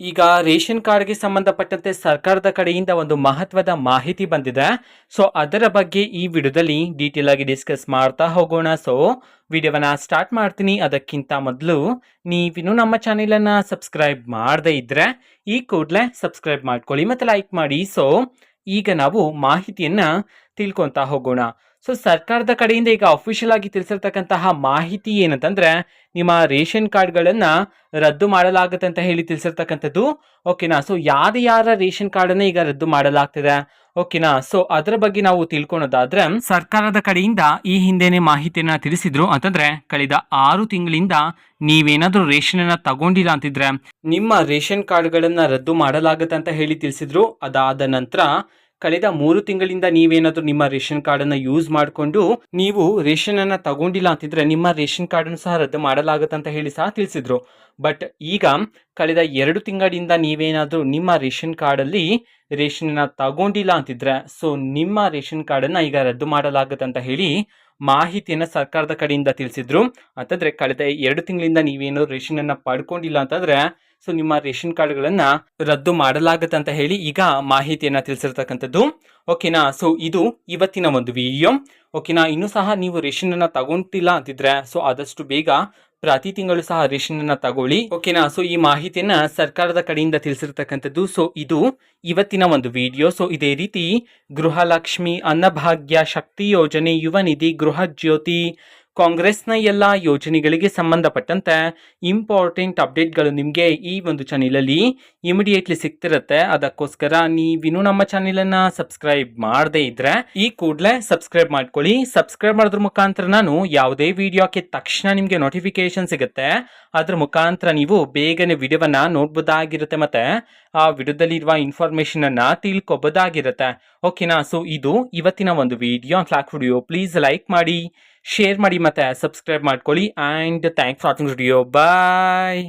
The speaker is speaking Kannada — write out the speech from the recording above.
ಈಗ ರೇಷನ್ ಕಾರ್ಡ್ಗೆ ಸಂಬಂಧಪಟ್ಟಂತೆ ಸರ್ಕಾರದ ಕಡೆಯಿಂದ ಒಂದು ಮಹತ್ವದ ಮಾಹಿತಿ ಬಂದಿದೆ. ಸೊ ಅದರ ಬಗ್ಗೆ ಈ ವಿಡಿಯೋದಲ್ಲಿ ಡೀಟೇಲ್ ಆಗಿ ಡಿಸ್ಕಸ್ ಮಾಡ್ತಾ ಹೋಗೋಣ. ಸೊ ವಿಡಿಯೋವನ್ನ ಸ್ಟಾರ್ಟ್ ಮಾಡ್ತೀನಿ. ಅದಕ್ಕಿಂತ ಮೊದಲು ನೀವಿನ್ನೂ ನಮ್ಮ ಚಾನೆಲನ್ನು ಸಬ್ಸ್ಕ್ರೈಬ್ ಮಾಡದೇ ಇದ್ದರೆ ಈ ಕೂಡಲೇ ಸಬ್ಸ್ಕ್ರೈಬ್ ಮಾಡ್ಕೊಳ್ಳಿ ಮತ್ತು ಲೈಕ್ ಮಾಡಿ. ಸೊ ಈಗ ನಾವು ಮಾಹಿತಿಯನ್ನ ತಿಳ್ಕೊತಾ ಹೋಗೋಣ. ಸೊ ಸರ್ಕಾರದ ಕಡೆಯಿಂದ ಈಗ ಅಫಿಷಿಯಲ್ ಆಗಿ ತಿಳಿಸಿರ್ತಕ್ಕಂತಹ ಮಾಹಿತಿ ಏನಂತಂದ್ರೆ, ನಿಮ್ಮ ರೇಷನ್ ಕಾರ್ಡ್ಗಳನ್ನ ರದ್ದು ಮಾಡಲಾಗುತ್ತೆ ಅಂತ ಹೇಳಿ ತಿಳಿಸಿರ್ತಕ್ಕಂಥದ್ದು. ಓಕೆನಾ ಸೊ ಯಾರ ಯಾರ ರೇಷನ್ ಕಾರ್ಡನ್ನ ಈಗ ರದ್ದು ಮಾಡಲಾಗ್ತಿದೆ? ಓಕೆನಾ ಸೊ ಅದರ ಬಗ್ಗೆ ನಾವು ತಿಳ್ಕೊಳೋದಾದ್ರೆ, ಸರ್ಕಾರದ ಕಡೆಯಿಂದ ಈ ಹಿಂದೆನೆ ಮಾಹಿತಿಯನ್ನ ತಿಳಿಸಿದ್ರು ಅಂತಂದ್ರೆ, ಕಳೆದ ಆರು ತಿಂಗಳಿಂದ ನೀವೇನಾದ್ರೂ ರೇಷನ್ ಅನ್ನ ತಗೊಂಡಿಲ್ಲ ಅಂತಿದ್ರೆ, ನಿಮ್ಮ ರೇಷನ್ ಕಾರ್ಡ್ಗಳನ್ನ ರದ್ದು ಮಾಡಲಾಗುತ್ತೆ ಅಂತ ಹೇಳಿ ತಿಳಿಸಿದ್ರು. ಅದಾದ ನಂತರ ಕಳೆದ ಮೂರು ತಿಂಗಳಿಂದ ನೀವೇನಾದರೂ ನಿಮ್ಮ ರೇಷನ್ ಕಾರ್ಡನ್ನು ಯೂಸ್ ಮಾಡಿಕೊಂಡು ನೀವು ರೇಷನ್ ಅನ್ನ ತಗೊಂಡಿಲ್ಲ ಅಂತಿದ್ರೆ ನಿಮ್ಮ ರೇಷನ್ ಕಾರ್ಡನ್ನು ಸಹ ರದ್ದು ಮಾಡಲಾಗುತ್ತೆ ಅಂತ ಹೇಳಿ ಸಹ ತಿಳಿಸಿದ್ರು. ಬಟ್ ಈಗ ಕಳೆದ ಎರಡು ತಿಂಗಳಿಂದ ನೀವೇನಾದರೂ ನಿಮ್ಮ ರೇಷನ್ ಕಾರ್ಡಲ್ಲಿ ಅನ್ನ ತಗೊಂಡಿಲ್ಲ ಅಂತಿದ್ರೆ, ಸೊ ನಿಮ್ಮ ರೇಷನ್ ಕಾರ್ಡನ್ನ ಈಗ ರದ್ದು ಮಾಡಲಾಗುತ್ತೆ ಅಂತ ಹೇಳಿ ಮಾಹಿತಿಯನ್ನು ಸರ್ಕಾರದ ಕಡೆಯಿಂದ ತಿಳಿಸಿದ್ರು. ಅಂತಂದ್ರೆ ಕಳೆದ ಎರಡು ತಿಂಗಳಿಂದ ನೀವೇನು ರೇಷನ್ ಅನ್ನ ಪಡ್ಕೊಂಡಿಲ್ಲ ಅಂತಂದ್ರೆ ಸೊ ನಿಮ್ಮ ರೇಷನ್ ಕಾರ್ಡ್ಗಳನ್ನು ರದ್ದು ಮಾಡಲಾಗುತ್ತೆ ಅಂತ ಹೇಳಿ ಈಗ ಮಾಹಿತಿಯನ್ನ ತಿಳಿಸಿರ್ತಕ್ಕಂಥದ್ದು. ಓಕೆನಾ ಸೊ ಇದು ಇವತ್ತಿನ ಒಂದು ವಿಡಿಯೋ ಓಕೆನಾ ಇನ್ನೂ ಸಹ ನೀವು ರೇಷನ್ ಅನ್ನ ತಗೊಂತಿಲ್ಲ ಅಂತಿದ್ರೆ ಸೊ ಆದಷ್ಟು ಬೇಗ ಪ್ರತಿ ತಿಂಗಳು ಸಹ ರೇಷನ್ ಅನ್ನ ತಗೊಳ್ಳಿ. ಓಕೆನಾ ಸೊ ಈ ಮಾಹಿತಿಯನ್ನ ಸರ್ಕಾರದ ಕಡೆಯಿಂದ ತಿಳಿಸಿರ್ತಕ್ಕಂಥದ್ದು. ಸೊ ಇದು ಇವತ್ತಿನ ಒಂದು ವಿಡಿಯೋ ಸೊ ಇದೇ ರೀತಿ ಗೃಹಲಕ್ಷ್ಮಿ ಅನ್ನಭಾಗ್ಯ ಶಕ್ತಿ ಯೋಜನೆ ಯುವ ನಿಧಿ ಗೃಹ ಜ್ಯೋತಿ ಕಾಂಗ್ರೆಸ್ನ ಎಲ್ಲ ಯೋಜನೆಗಳಿಗೆ ಸಂಬಂಧಪಟ್ಟಂತೆ ಇಂಪಾರ್ಟೆಂಟ್ ಅಪ್ಡೇಟ್ಗಳು ನಿಮಗೆ ಈ ಒಂದು ಚಾನೆಲಲ್ಲಿ ಇಮಿಡಿಯೇಟ್ಲಿ ಸಿಗ್ತಿರುತ್ತೆ. ಅದಕ್ಕೋಸ್ಕರ ನೀವಿನ್ನೂ ನಮ್ಮ ಚಾನೆಲನ್ನು ಸಬ್ಸ್ಕ್ರೈಬ್ ಮಾಡದೇ ಇದ್ರೆ ಈ ಕೂಡಲೇ ಸಬ್ಸ್ಕ್ರೈಬ್ ಮಾಡ್ಕೊಳ್ಳಿ. ಸಬ್ಸ್ಕ್ರೈಬ್ ಮಾಡೋದ್ರ ಮುಖಾಂತರ ನಾನು ಯಾವುದೇ ವಿಡಿಯೋ ಹಾಕಿದ ತಕ್ಷಣ ನಿಮಗೆ ನೋಟಿಫಿಕೇಶನ್ ಸಿಗುತ್ತೆ. ಅದ್ರ ಮುಖಾಂತರ ನೀವು ಬೇಗನೆ ವಿಡಿಯೋವನ್ನ ನೋಡ್ಬೋದಾಗಿರುತ್ತೆ ಮತ್ತೆ ವಿಡಿಯೋದಲ್ಲಿರುವ ಇನ್ಫಾರ್ಮೇಶನ್ ಅನ್ನ ತಿಳ್ಕೊಬೋದಾಗಿರುತ್ತೆ. ಓಕೆನಾ ಸೊ ಇದು ಇವತ್ತಿನ ಒಂದು video clock video please like ಮಾಡಿ ಶೇರ್ ಮಾಡಿ ಮತ್ತೆ ಸಬ್ಸ್ಕ್ರೈಬ್ ಮಾಡ್ಕೊಳ್ಳಿ. And thanks watching video bye